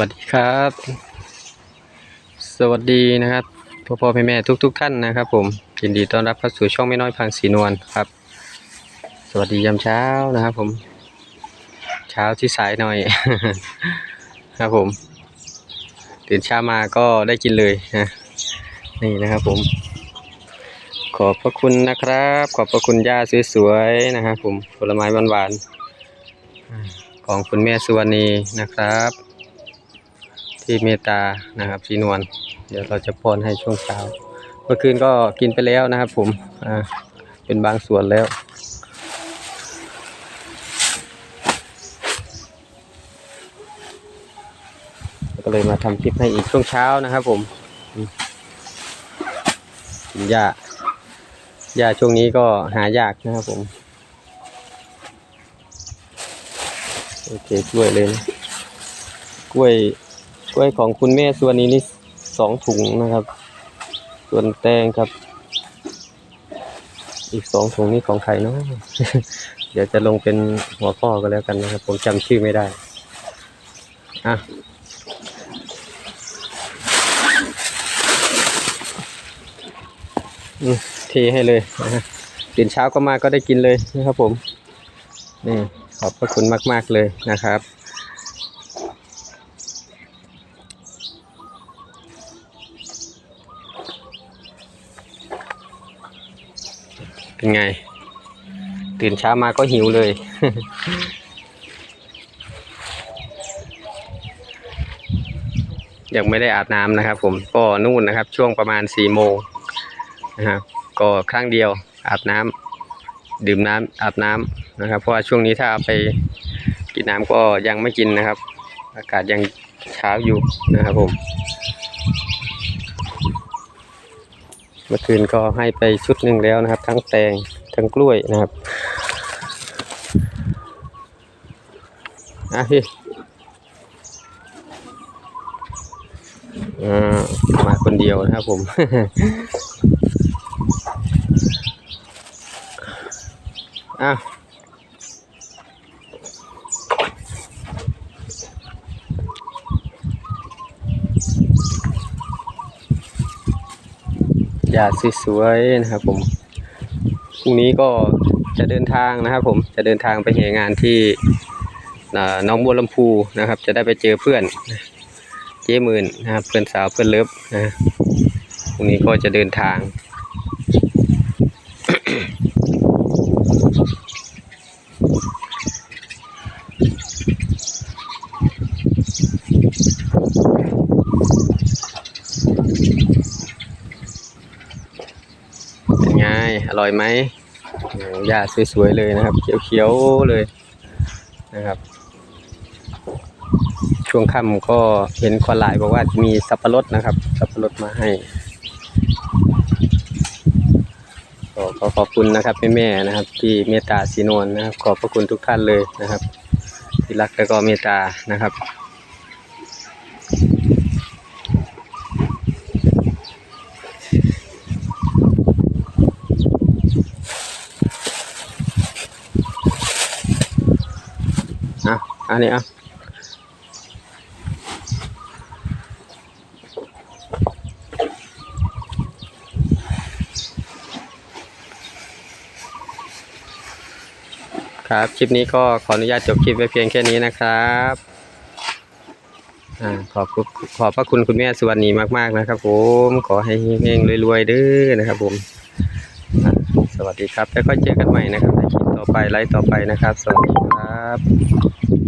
วัสดีครับ สวัสดีนะครับพ่อพ่อแม่แม่ทุกทุกท่านนะครับ ผมยินดีต้อนรับเข้าสู่ช่องไม่น้อยพังสีนวลครับ สวัสดียามเช้านะครับ ผม เช้าที่สายหน่อยครับผมตื่นเช้ามาก็ได้กินเลยนะนี่นะครับ ผม ขอบพระคุณนะครับ ขอบพระคุณย่าสวยๆนะครับ ผมผลไม้หวานๆของคุณแม่สุวรรณีนะครับ ที่เมตานะครับสีนวลเดี๋ยวเราจะป้อนให้ช่วงเช้า เมื่อคืนก็กินไปแล้วนะครับ ผมอ่าเป็นบางส่วนแล้วก็เลยมาทำคลิปให้อีกช่วงเช้านะครับผมอืมกินหญ้าหญ้าช่วงนี้ก็หายากนะครับผมโอเคกล้วยเลยนะกล้วย กล้วยของคุณแม่ส่วนนี้นี่สองถุงนะครับ ส่วนแตงครับ อีกสองถุงนี่ของใครเนาะเดี๋ยวจะลงเป็นหัวข้อก็แล้วกันนะครับ ผมจำชื่อไม่ได้อะเทให้เลยนะฮะตื่นเช้าก็มาก็ได้กินเลยนะครับผมนี่ขอบพระคุณมาก ๆ เลยนะครับ เป็นไง ตื่นเช้ามาก็หิวเลย ยังไม่ได้อาบน้ำนะครับ ผมก็นู่นนะครับ ช่วงประมาณสี่โมงนะครับก็ครั้งเดียวอาบน้ำดื่มน้ำอาบน้ำนะครับ เพราะว่าช่วงนี้ถ้าไปกินน้ำก็ยังไม่กินนะครับ อากาศยังเช้าอยู่นะครับผม เมื่อคืนก็ให้ไปชุดหนึ่งแล้วนะครับ ทั้งแตงทั้งกล้วยนะครับอะพี่อ่ามาคนเดียวนะครับผมอะ หญ้าสวยๆนะครับผมพรุ่งนี้ก็จะเดินทางนะครับ ผมจะเดินทางไปเหงานที่น้องบัวลำพูนะครับ จะได้ไปเจอเพื่อน เจ๊หมื่นนะครับเพื่อนสาวเพื่อนเลิฟนะพรุ่งนี้ก็จะเดินทาง เป็นไง อร่อยไหมหญ้าสวยๆเลยนะครับ เขียวๆเลยนะครับ ช่วงค่ำก็เห็นคนหลายบอกว่ามีสับปะรดนะครับ สับปะรดมาให้ขอขอบคุณนะครับแม่ๆนะครับ ที่เมตตาสีนวลนะครับ ขอบพระคุณทุกท่านเลยนะครับ ที่รักและก็เมตตานะครับ อะอันนี้อะครับ คลิปนี้ก็ขออนุญาตจบคลิปไว้เพียงแค่นี้นะครับอขอบขอบพระคุณคุณแม่สุวรรณีมาก ๆ นะครับผม ขอให้เฮงๆรวยๆด้อนะครับผม สวัสดีครับ แล้วก็เจอกันใหม่นะครับในคลิปต่อไปไลฟ์ต่อไปนะครับ สวัสดีครับ ครับ